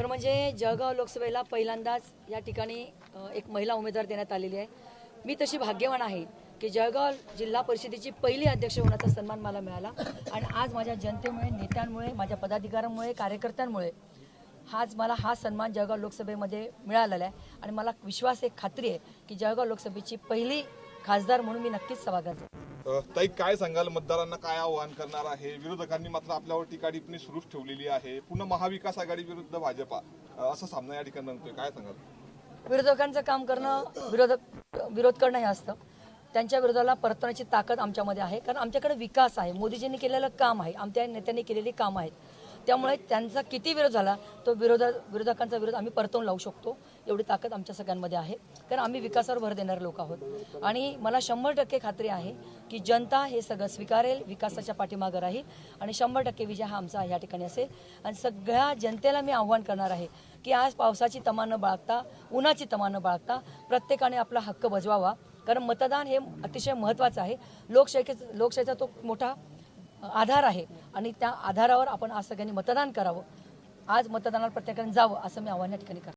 खरं म्हणजे जळगाव लोकसभेला पहिल्यांदाच या ठिकाणी एक महिला उमेदवार देण्यात आलेली आहे. मी तशी भाग्यवान आहे की जळगाव जिल्हा परिषदेची पहिली अध्यक्ष होण्याचा सन्मान मला मिळाला. आणि आज माझ्या जनतेमुळे नेत्यांमुळे माझ्या पदाधिकाऱ्यांमुळे कार्यकर्त्यांमुळे हाच मला हा सन्मान जळगाव लोकसभेमध्ये मिळालेला आहे. आणि मला विश्वास एक खात्री आहे की जळगाव लोकसभेची पहिली खासदार म्हणून मी नक्कीच सभागत ताई काय सांगाल? मतदारांना काय आव्हान करणार आहे? विरोधकांनी मात्र आपल्यावर टीका टिप्पणी सुरूच ठेवलेली आहे. पुन्हा महाविकास आघाडी विरुद्ध भाजपा. असा सामना या ठिकाणी रंगतोय काय सांगाल? विरोधकांचं काम करणं विरोधक विरोध करणं हे असतं. त्यांच्या विरोधाला परतण्याची ताकद आमच्यामध्ये आहे. कारण आमच्याकडे विकास आहे. मोदीजींनी केलेलं काम आहे. आमच्या नेत्यांनी केलेली कामं आहेत. त्यामुळे त्यांचा किती विरोध झाला तो विरोधा विरोधकांचा विरोध आम्ही परतवून लावू शकतो एवढी ताकद आमच्या सगळ्यांमध्ये आहे. कारण आम्ही विकासावर भर देणारे लोक आहोत. आणि मला शंभर टक्के खात्री आहे की जनता हे सगळं स्वीकारेल विकासाच्या पाठीमागं राहील आणि शंभर टक्के विजय हा आमचा या ठिकाणी असेल. आणि सगळ्या जनतेला मी आव्हान करणार आहे की आज पावसाची तमा न बाळगता उन्हाची तमा न बाळगता प्रत्येकाने आपला हक्क बजवावा. कारण मतदान हे अतिशय महत्त्वाचं आहे. लोकशाही लोकशाहीचा तो मोठा आधार आहे. आणि त्या आधारावर आपण आज सगळ्यांनी मतदान करावं. आज मतदानाला प्रत्येकाने जावं असं मी आव्हान या ठिकाणी करतो.